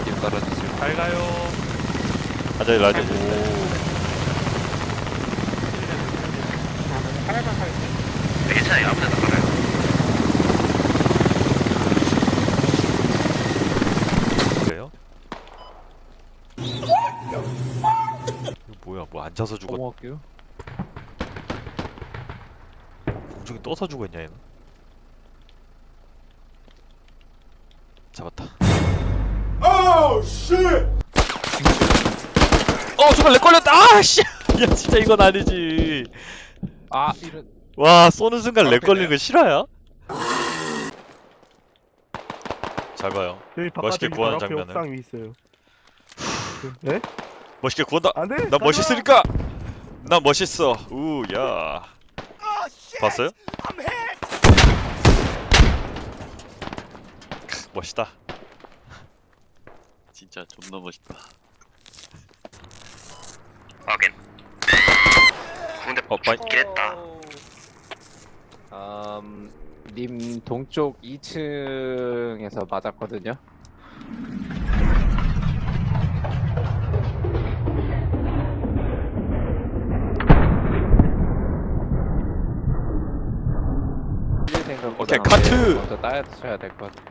라디오 깔아주세요. 잘 가요. 가자 라디오 오 괜찮아요 아무데나 가요 그래요? 이거 뭐야 뭐 앉아서 죽었 넘어갈게요. 공중에 떠서 죽었냐 얘는 잡았다 어 정말 렉 걸렸다 아 씨 야 진짜 이건 아니지 아 이런. 와 쏘는 순간 렉 아, 걸리는 거 싫어요? 잘 봐요 여기 멋있게 구하는 앞에 장면을. 옥상 위 있어요. 네? 멋있게 구한다 안 돼. 나 가자. 멋있으니까 나 멋있어 우야 봤어요? 크, 멋있다 진짜 존나 멋있다 확인 근데 어, 많이- 죽긴 했다 음, 님 동쪽 2층에서 맞았거든요. 오케이, 카트! 먼저 따셔야 될 것 같아.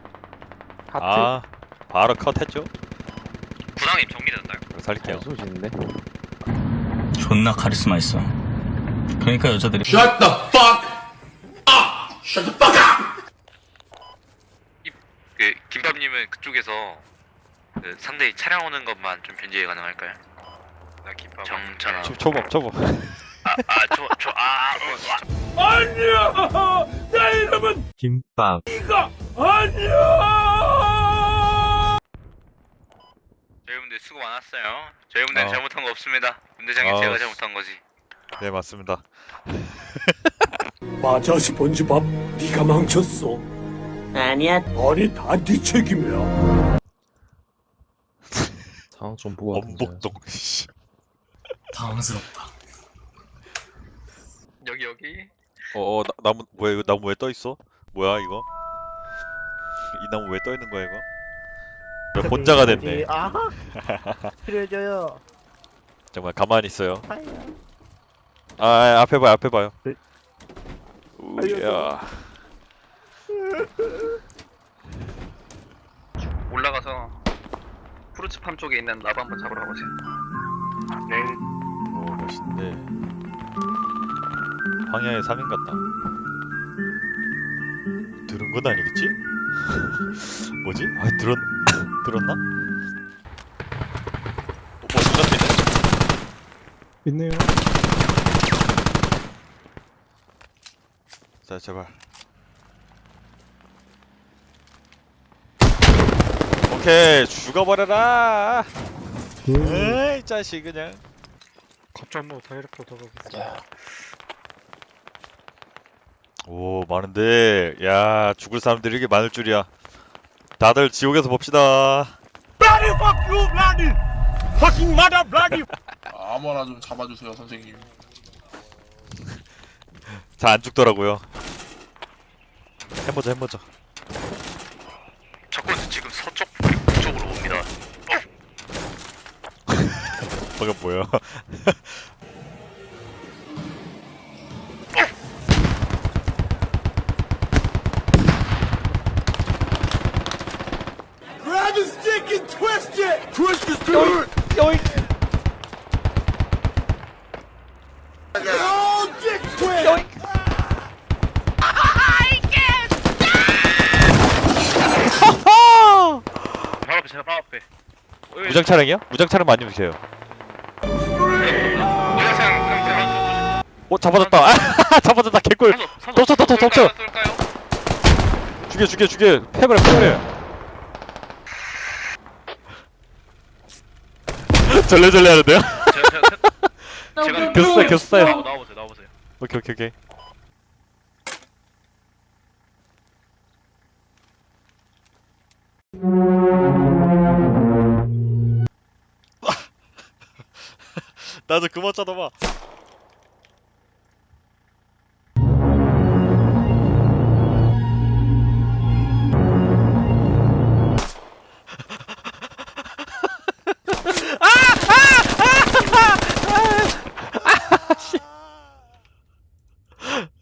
카트? 아 바로 컷했죠? 부상님 정리된다요 살릴게요. 잘 쏘시는데? 존나 카리스마 있어. 그러니까 여자들이 그 김밥님은 그쪽에서 그 상대 차량 오는 것만 좀 변제가 가능할까요? 나 김밥 정찬아. 초, 초밥 초밥. 아저저아 김밥. 저희분 수고 많았어요 저희분들 어. 잘못한 거 없습니다 문대장님 어. 제가 잘못한 거지 네 맞습니다 맞아 스펀지밥 네가 망쳤어 아니야 아니 다 네 책임이야 상황 좀 보고 엄복동 씨. 당황스럽다. 여기 여기 어, 어 나, 나무 뭐야 이거 나무 왜 떠 있어? 뭐야 이거? 이 나무 왜 떠 있는 거야 이거? 왜 혼자가 됐네. 아하. 필요해져요. 정말 가만히 있어요. 아, 아 앞에 봐요 앞에 봐요. 네. 우야. 올라가서 프루츠팜 쪽에 있는 나무 한번 잡으러 가보세요 오 멋있는데. 황야의 3인 같다. 들은 건 아니겠지? 뭐지? 아 들었 들었나? 어, 뭐 생각이네. 있네요. 자 제발. 오케이 죽어버려라. 에이 자식 그냥. 갑자기 뭐 다이렉트 들어가. 오 많은데 야 죽을 사람들이 이렇게 많을 줄이야. 다들 지옥에서 봅시다. 아무나 좀 잡아주세요 선생님 잘안 죽더라고요. 해보자 해보자. 적군은 지금 서쪽 북쪽으로 옵니다 방금 뭐야? His stick and twist it twist his dirt Oh, dick twist! 바로 앞에 제가 바로 앞에 무장 차량이요? 무장 차량 많이 어 잡아줬다. 아, 잡아줬다 개꿀. 덮쳐, 덮쳐, 덮쳐. 쏠까요? 죽여 죽여 죽여. 패버려 패버려. 절레절레 하는데요? 제가 제가 교수사요. 나와- 나와보세요 나와보세요 오케이 오케이 오케이. 나도 그만 쳐다봐.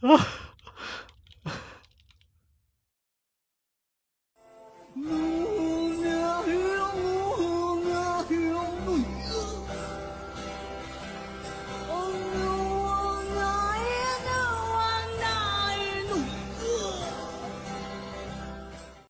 oh.